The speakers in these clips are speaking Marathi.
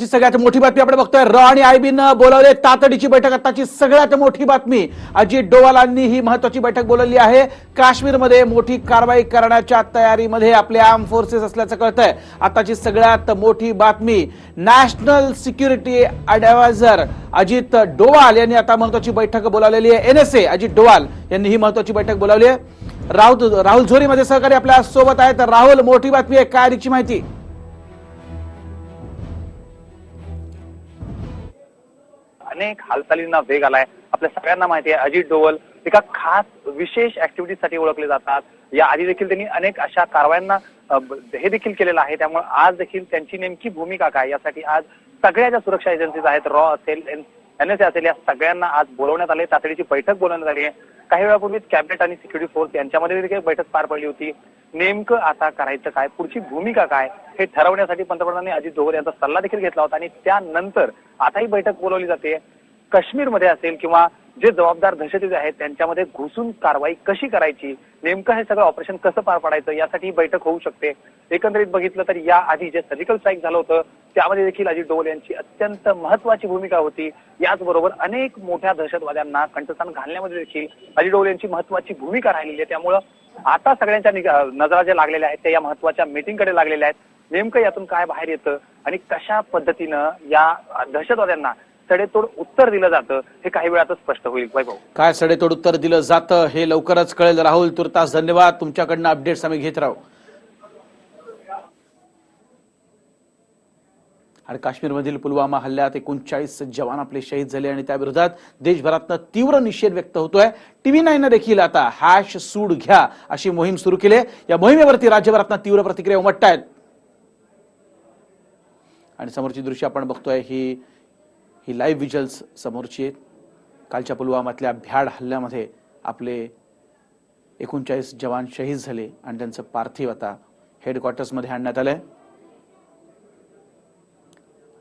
सगळ्यात मोठी बातमी आपण बघतोय. र आणि आयबीनं बोलावले. तातडीची बैठक आताची सगळ्यात मोठी बातमी. अजित डोवालांनी ही महत्वाची बैठक बोलवली आहे. काश्मीरमध्ये मोठी कारवाई करण्याच्या तयारीमध्ये आपले आर्म फोर्सेस असल्याचं कळतंय. आताची सगळ्यात मोठी बातमी. National security advisor Ajit Doval यांनी आता महत्वाची बैठक बोलावलेली आहे. एनएसए अजित डोवाल यांनी ही महत्वाची बैठक बोलावली आहे. राहुल राहुल झोरीमध्ये सहकारी आपल्यासोबत आहेत. राहुल मोठी बातमी आहे. काय आधीची माहिती? अनेक हालचालींना वेग आलाय. आपल्या सगळ्यांना माहिती आहे अजित डोवल एका खास विशेष ऍक्टिव्हिटीसाठी ओळखले जातात. या आधी देखील त्यांनी अनेक अशा कारवायांना हे देखील केलेलं आहे. त्यामुळे आज देखील त्यांची नेमकी भूमिका काय? यासाठी आज सगळ्या ज्या सुरक्षा एजन्सीज आहेत रॉ असेल एनएसए असेल या सगळ्यांना आज बोलवण्यात आले तातडीची बैठक बोलवण्यात आली आहे. काही वेळापूर्वीच कॅबिनेट आणि सिक्युरिटी फोर्स यांच्यामध्ये देखील बैठक पार पडली होती. नेमकं आता करायचं काय? पुढची भूमिका काय? हे ठरवण्यासाठी पंतप्रधानांनी अजित डोवल यांचा सल्ला देखील घेतला होता आणि त्यानंतर आता ही बैठक बोलवली जाते. काश्मीरमध्ये असेल किंवा जे जबाबदार दहशतवादी आहेत त्यांच्यामध्ये घुसून कारवाई कशी करायची? नेमकं हे सगळं ऑपरेशन कसं पार पाडायचं? यासाठी ही बैठक होऊ शकते. एकंदरीत बघितलं तर या आधी जे सर्जिकल स्ट्राईक झालं होतं त्यामध्ये देखील अजित डोवल यांची अत्यंत महत्वाची भूमिका होती. याचबरोबर अनेक मोठ्या दहशतवाद्यांना कंठस्थान घालण्यामध्ये देखील अजित डोवल यांची महत्वाची भूमिका राहिलेली आहे. त्यामुळं आता सगळ्यांच्या नजरा ज्या लागलेल्या आहेत त्या या महत्त्वाच्या मीटिंगकडे लागलेल्या आहेत. नेमकं यातून काय बाहेर येतं? आणि कशा पद्धतीनं या दहशतवाद्यांना सडेतोड उत्तर दिलं जातं हे काही वेळातच स्पष्ट होईल. वैभव. काय सडेतोड उत्तर दिलं जातं हे लवकरच कळेल. राहुल तुर्तास धन्यवाद. तुमच्याकडनं अपडेट्स आम्ही घेत राहू. आणि काश्मीरमधील पुलवामा हल्ल्यात एकोणचाळीस जवान आपले शहीद झाले आणि त्याविरोधात देशभरातनं तीव्र निषेध व्यक्त होतोय. टीव्ही नाईननं देखील आता हॅश सूड घ्या अशी मोहीम सुरू केली आहे. या मोहिमेवरती राज्यभरातनं तीव्र प्रतिक्रिया उमटतायत. आणि समोरची दृश्य आपण बघतोय ही ही लाईव्ह विज्युअल्स समोरची आहेत. कालच्या पुलवामातल्या भ्याड हल्ल्यामध्ये आपले एकोणचाळीस जवान शहीद झाले आणि त्यांचं पार्थिव आता हेडक्वार्टर्समध्ये आणण्यात आलंय.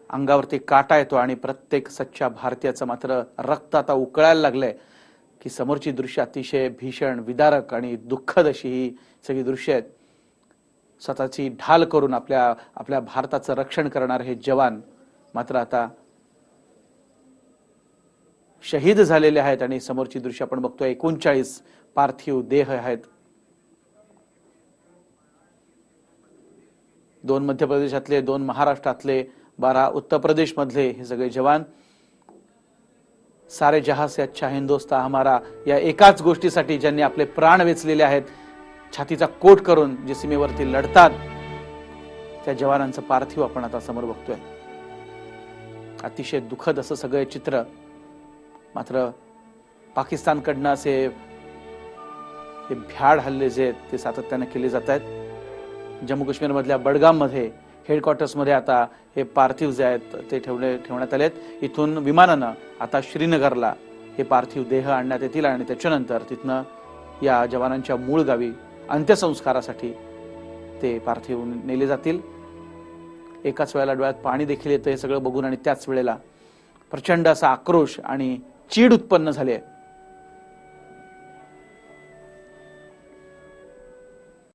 अंगावरती काटा येतो आणि प्रत्येक सच्च्या भारतीयाचं मात्र रक्त आता उकळायला लागलंय की समोरची दृश्य अतिशय भीषण विदारक आणि दुःखद अशी ही सगळी दृश्य आहेत. स्वतःची ढाल करून आपल्या आपल्या भारताचं रक्षण करणारे हे जवान मात्र आता शहीद झालेले आहेत आणि समोरची दृश्य आपण बघतोय. एकोणचाळीस पार्थिव देह आहेत. दोन मध्य प्रदेशातले दोन महाराष्ट्रातले बारा उत्तर प्रदेश मधले हे सगळे जवान. सारे जहाज से अच्छा हिंदोस्ता हमारा या एकाच गोष्टीसाठी ज्यांनी आपले प्राण वेचलेले आहेत छातीचा कोट करून जे सीमेवरती लढतात त्या जवानांचं पार्थिव आपण आता समोर बघतोय. अतिशय दुःखद असं सगळं चित्र. मात्र पाकिस्तानकडनं असे हे भ्याड हल्ले जे आहेत ते सातत्याने केले जात आहेत. जम्मू काश्मीरमधल्या बडगाममध्ये हेडक्वार्टर्समध्ये आता हे पार्थिव जे आहेत ते ठेवले ठेवण्यात आले आहेत. इथून विमानानं आता श्रीनगरला हे पार्थिव देह आणण्यात येतील आणि त्याच्यानंतर तिथनं या जवानांच्या मूळ गावी अंत्यसंस्कारासाठी ते पार्थिव नेले जातील. एकाच वेळेला डोळ्यात पाणी देखील येतं हे सगळं बघून आणि त्याच वेळेला प्रचंड असा आक्रोश आणि चीड उत्पन्न झाली आहे.